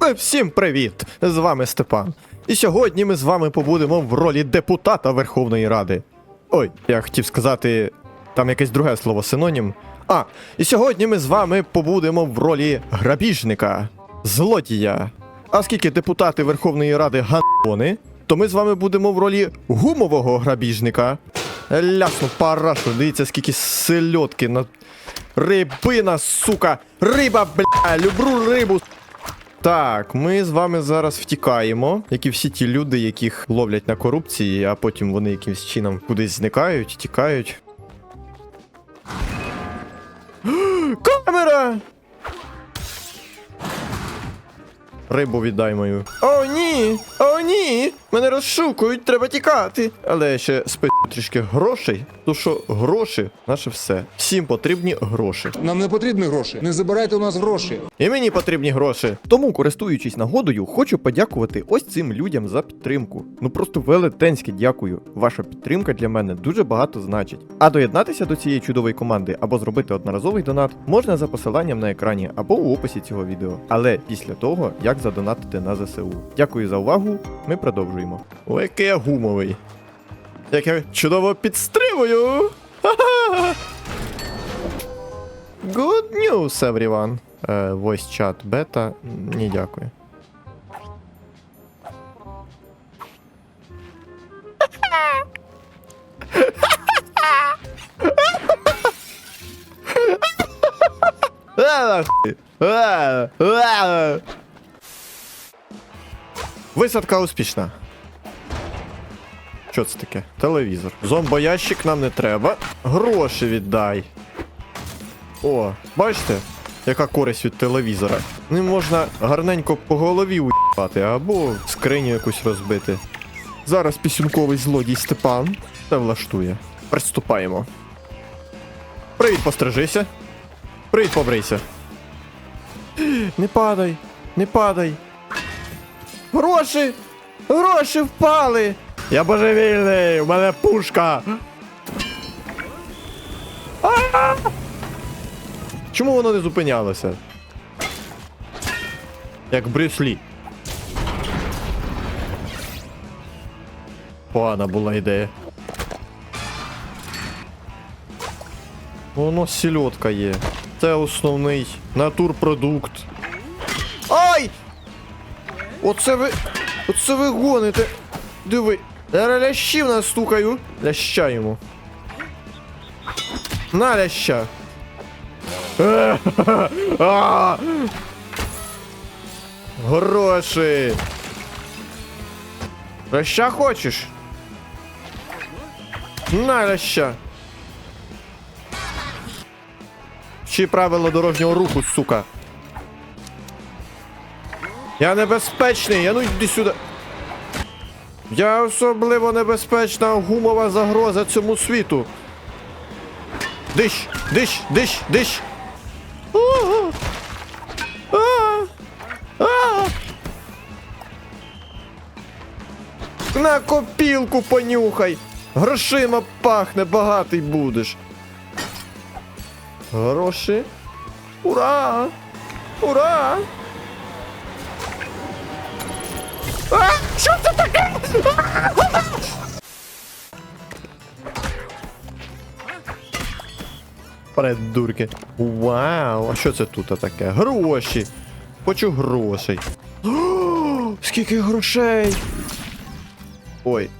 Всім привіт! З вами Степан. І сьогодні ми з вами побудемо в ролі депутата Верховної Ради. Ой, я хотів сказати, там якесь друге слово синонім. А, і сьогодні ми з вами побудемо в ролі грабіжника, злодія. А оскільки депутати Верховної Ради гандони, то ми з вами будемо в ролі гумового грабіжника. Лясну парашу, дивіться, скільки сельодки на. Рибина, сука! Риба, бля! Люблю рибу! Так, ми з вами зараз втікаємо, як і всі ті люди, яких ловлять на корупції, а потім вони якимось чином кудись зникають, тікають. Камера! Рибу віддай мою. О, ні! О, ні! Мене розшукують, треба тікати. Але я ще спитаю трішки грошей. То що гроші наше все. Всім потрібні гроші. Нам не потрібні гроші. Не забирайте у нас гроші. І мені потрібні гроші. Тому, користуючись нагодою, хочу подякувати ось цим людям за підтримку. Ну просто велетенське дякую. Ваша підтримка для мене дуже багато значить. А доєднатися до цієї чудової команди або зробити одноразовий донат можна за посиланням на екрані або у описі цього відео. Але після того, як задонатити на ЗСУ. Дякую за увагу. Ми продовжуємо. Ой, який я гумовий. Як я чудово підстримую. Good news, everyone. Е, voice chat бета. Ні, дякую. А, нахуй. А, а. Висадка успішна. Що це таке? Телевізор. Зомбоящик нам не треба. Гроші віддай. О, бачите, яка користь від телевізора. Ним можна гарненько по голові уїбати або скриню якусь розбити. Зараз пісюнковий злодій Степан це влаштує. Приступаємо. Привіт, пострижися. Привіт, побрийся. Не падай, не падай. Гроші! Гроші впали! Я божевільний! У мене пушка! Чому воно не зупинялося? Як Брюс Лі. Погана була ідея. Воно сільотка є. Це основний натурпродукт. Оце ви. Оце ви гоните. Диви. Зараз лящів настукаю. Ляща йому. На ляща. Гроші. Ляща хочеш? На ляща. Вчи правила дорожнього руху, сука. Я небезпечний, я ну йди сюди. Я особливо небезпечна гумова загроза цьому світу. Диш, диш, диш, диш. На копілку понюхай. Грошима пахне, багатий будеш. Гроші. Ура! Ура! А! Що це таке? Придурки. Вау, а що це тут таке? Гроші. Хочу грошей. О, скільки грошей. Ой.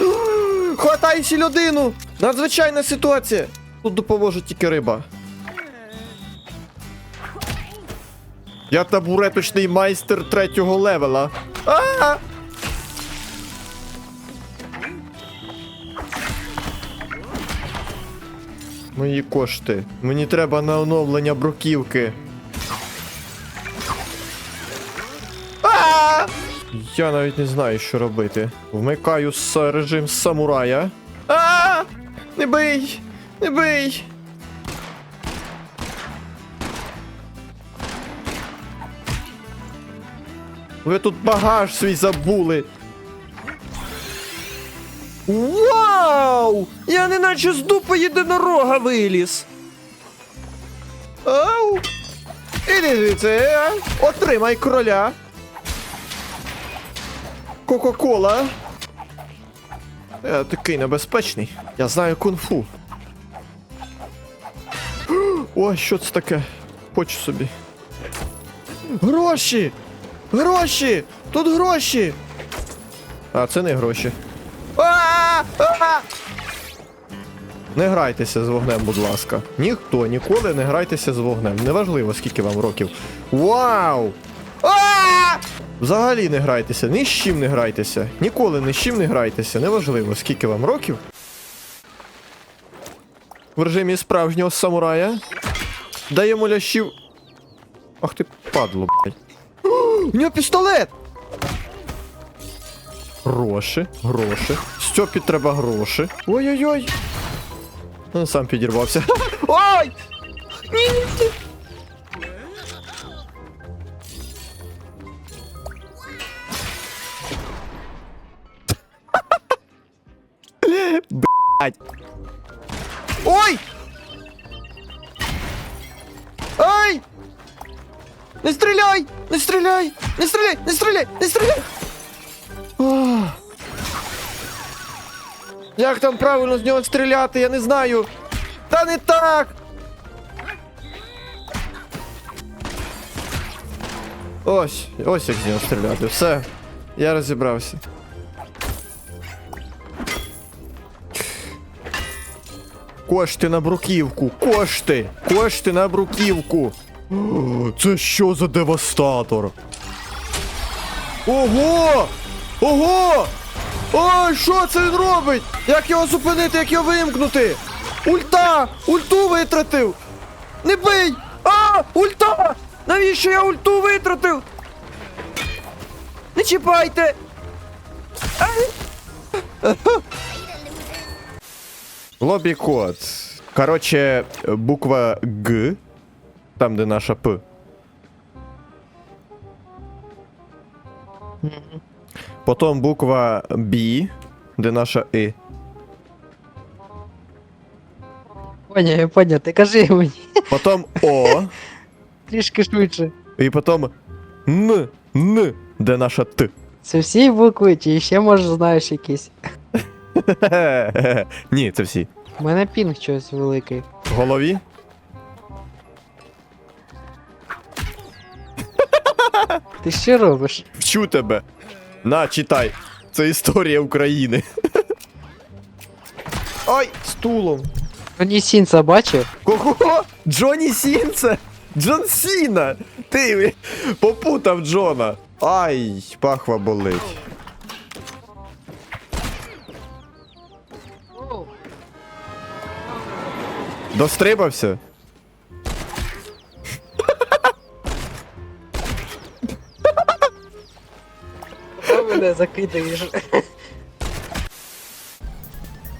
О, Хватай сільодину! Надзвичайна ситуація! Тут допоможе тільки риба. Я табуреточний майстер третього левела. А! -а, -а! Мої кошти. Мені треба на оновлення бруківки. А, -а, а! Я навіть не знаю, що робити. Вмикаю режим самурая. А! -а, -а! Не бий! Не бий! Ви тут багаж свій забули. Вау! Я неначе з дупи єдинорога виліз. Ау! Іди звідси, а? Отримай кроля. Кока-кола. Я такий небезпечний. Я знаю кунг-фу. Ой, що це таке? Хочу собі. Гроші! Гроші! Тут гроші! А, це не гроші. А! Не грайтеся з вогнем, будь ласка. Ніхто ніколи не грайтеся з вогнем. Неважливо, скільки вам років. Вау! А! Взагалі не грайтеся, ні з чим не грайтеся. Ніколи ні з чим не грайтеся. Неважливо, скільки вам років. В режимі справжнього самурая. Даємо лящів. Ах ти падло, блядь. У нього пістолет! Гроші, гроші. Стьопі треба гроші. Ой-ой-ой. Він сам підірвався. Ой! Ні-ні-ні. Блять. Ой! Ай! Не стріляй! Не стріляй! Не стріляй! Не стріляй! Не стріляй! Ах. Як там правильно з нього стріляти, я не знаю. Та не так. Ось, ось як з нього стріляти. Все. Я розібрався. Кошти на бруківку! Кошти! Кошти на бруківку! Це що за девастатор? Ого! Ого! Ой, що це він робить? Як його зупинити, як його вимкнути? Ульта! Ульту витратив! Не бий! А! Ульта! Навіщо я ульту витратив? Не чіпайте! Лобі код. Короче, буква Г. Там, де наша П. Потім буква Б, де наша И. Поняв, я поняв, ти кажи мені Потім О. трішки швидше. І потім Н. Н, де наша Т. Це всі букви, чи ще може знаєш якісь? Ні, це всі. У мене пінг щось великий. В голові? Ти що робиш? Вчу тебе. На, читай. Це історія України. Ой, стулом. Тоні Сінца бачив? Кого? Джоні Сінце? Джон Сіна! Ти попутав Джона. Ай, пахва болить. Дострибався? Закидаєш.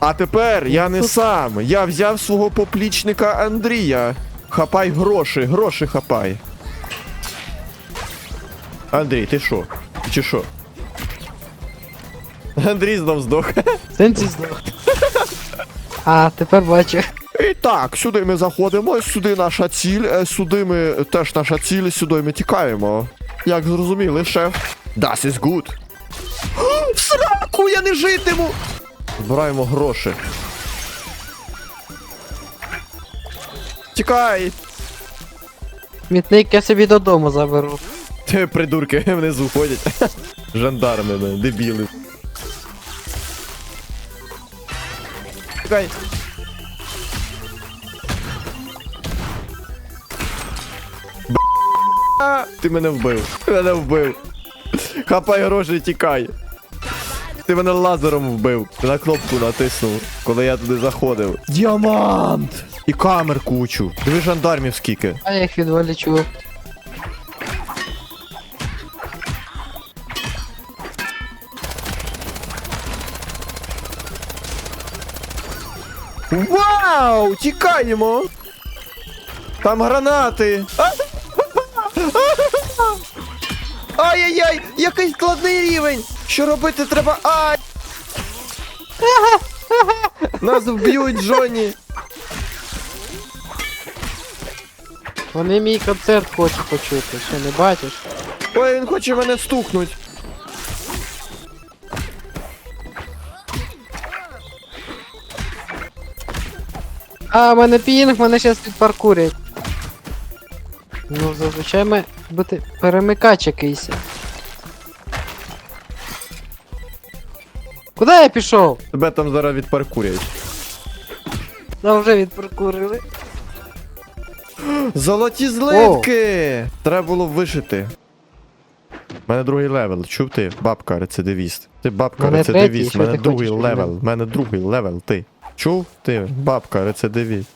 А тепер я не сам. Я взяв свого поплічника Андрія. Хапай гроші, гроші хапай. Андрій, ти що? Чи що? Андрій знов здох. Сенсі здох. А, тепер бачу. І так, сюди ми заходимо, сюди наша ціль, е, сюди ми теж наша ціль, сюди ми тікаємо. Як зрозуміли, шеф? Das is good. Сраку я не житиму! Збираємо гроші. Тікай! Смітник я собі додому заберу. Те придурки внизу ходять. Жандарми, дебіли. Тікай. Ти мене вбив. Ти мене вбив. Хапай гроші тікай. Ти мене лазером вбив. Ти на кнопку натиснув, коли я туди заходив. Діамант! І камер кучу. Диви жандармів скільки. А я їх відволічу. Вау! Тікаємо! Там гранати! Ай-яй-яй! Який складний рівень! Що робити треба? Ай! Нас вб'ють, Джонні! Вони мій концерт хочуть почути, що не бачиш? Ой, він хоче мене стукнуть. А, в мене пінг, мене щас підпаркурять. Ну, зазвичай має бути перемикач якийсь. Куди я пішов? Тебе там зараз відпаркурять. Нам вже відпаркурили. Золоті злитки! Треба було вишити. У мене другий левел. Чув ти? Бабка рецидивіст. Ти бабка Мене третій, рецидивіст. Що мене ти другий хочеш від левел. мене? У мене другий левел. Ти. Чув? Ти? Бабка рецидивіст.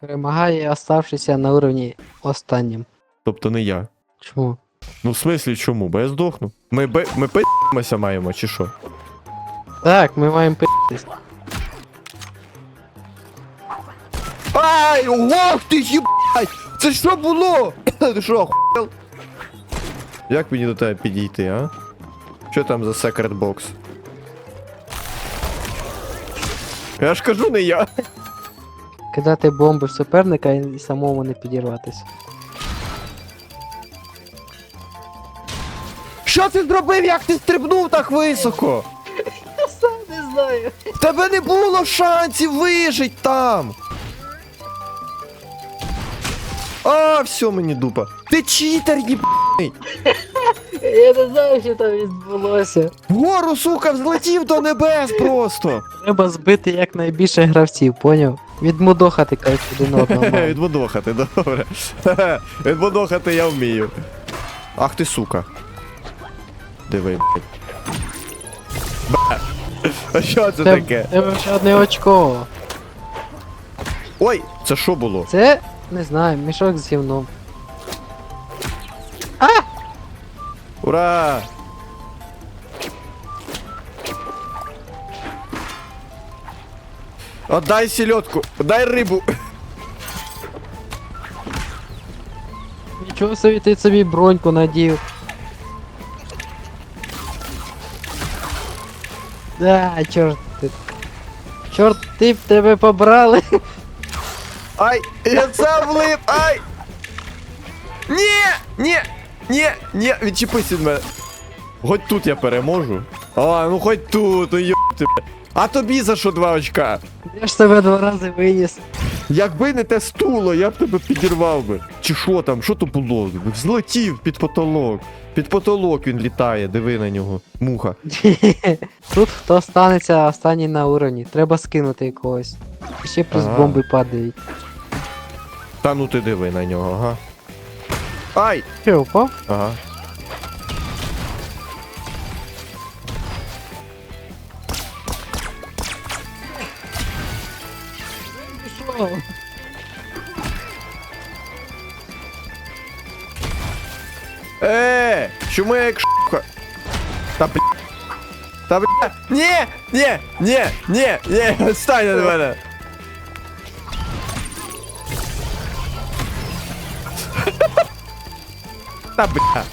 Перемагає, оставшися на уровні останнім. Тобто не я. Чому? Ну в смислі чому? Бо я здохну. Ми би ми пи***мося маємо, чи що? Так, ми маємо пи***тись. Ай, ох ти їбать! Це що було? Ти що, охуєл? Як мені до тебе підійти, а? Що там за секрет бокс? Я ж кажу не я. Кидати бомби в суперника і самому не підірватися. Що ти зробив, як ти стрибнув так високо? В Тебе не було шансів вижить там. А, все мені дупа. Ти читер, їб... Я не знаю, що там відбулося. Вгору, сука, взлетів до небес просто. Треба збити якнайбільше гравців, поняв? Відмудохати кажуть один одного. мало. Відбудохати, добре. Хе-хе, Відбудохати я вмію. Ах ти сука. Диви, блядь. А що це Це таке? тебе ще одне очко. Ой, це що було? Це, не знаю, мішок з гівном. Ура! Отдай селедку, дай рибу. Нічого собі ти собі броньку надів. Да, чорт ты. Чорт ти б тебе побрали. Ай, я сам влип, ай! Ні, ні, ні, ні, відчепись від мене. Хоч тут я переможу. А, ну хоч тут, ну йоп тебе. А тобі за що два очка? Я ж тебе два рази виніс. Якби не те стуло, я б тебе підірвав би. Чи що там, що то було? Злетів під потолок. Під потолок він літає, диви на нього. Муха. Тут хто станеться останній на уровні. Треба скинути якогось. І ще плюс Ага. бомби падають. Та ну ти диви на нього, ага. Ай! Що, упав? Ага. Пішов. Е, чому я як шуха? Та бля. Та бля. Ні! Ні! Ні! Ні! Ні! Стань від мене! Та бля.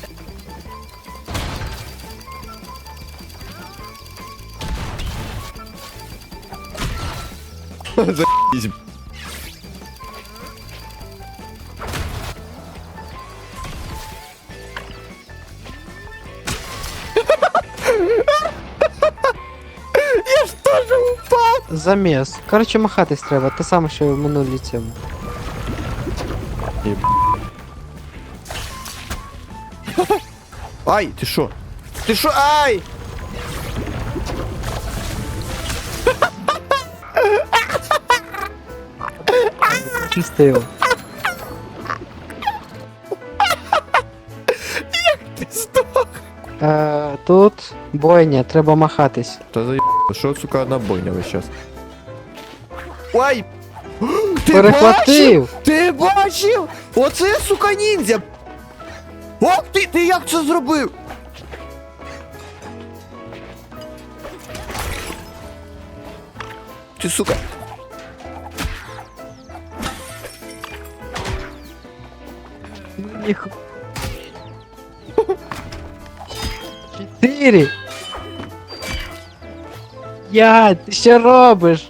Заебись. Заміс. Коротше, махатись треба, те саме, що в минулій цьому. Ай, ти що? Ти що? Ай! Чистив. Ти здох! Е, тут бойня, треба махатись. Та заеб... Що, сука, одна бойня весь час? Ой! Ти бачив? Перехватив! Ти бачив? Оце, сука, ніндзя! Ох ти, ти як це зробив? Ти, сука. Ніху. Чотири! Я, ти що робиш?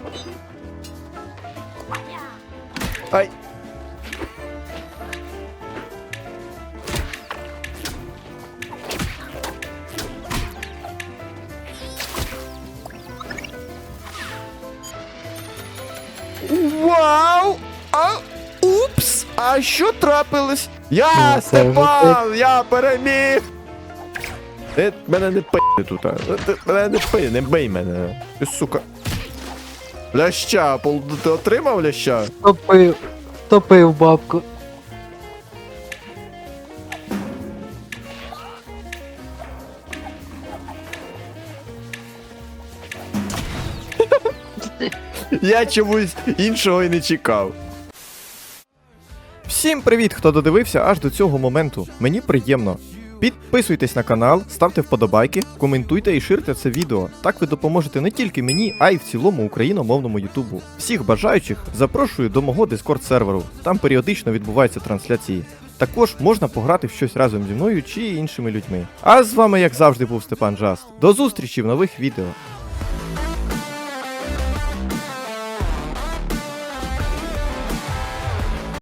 А що трапилось? Я Ну, Степан! Я переміг! Ти мене не пи тут, а. Ти мене не пи, не бий мене. Ти сука. Ляща, пол- ти отримав ляща? Топив. Топив бабку. Я чомусь іншого і не чекав. Всім привіт, хто додивився аж до цього моменту. Мені приємно. Підписуйтесь на канал, ставте вподобайки, коментуйте і ширте це відео. Так ви допоможете не тільки мені, а й в цілому україномовному Ютубу. Всіх бажаючих запрошую до мого дискорд серверу. Там періодично відбуваються трансляції. Також можна пограти в щось разом зі мною чи іншими людьми. А з вами, як завжди, був Степан Джаст. До зустрічі в нових відео.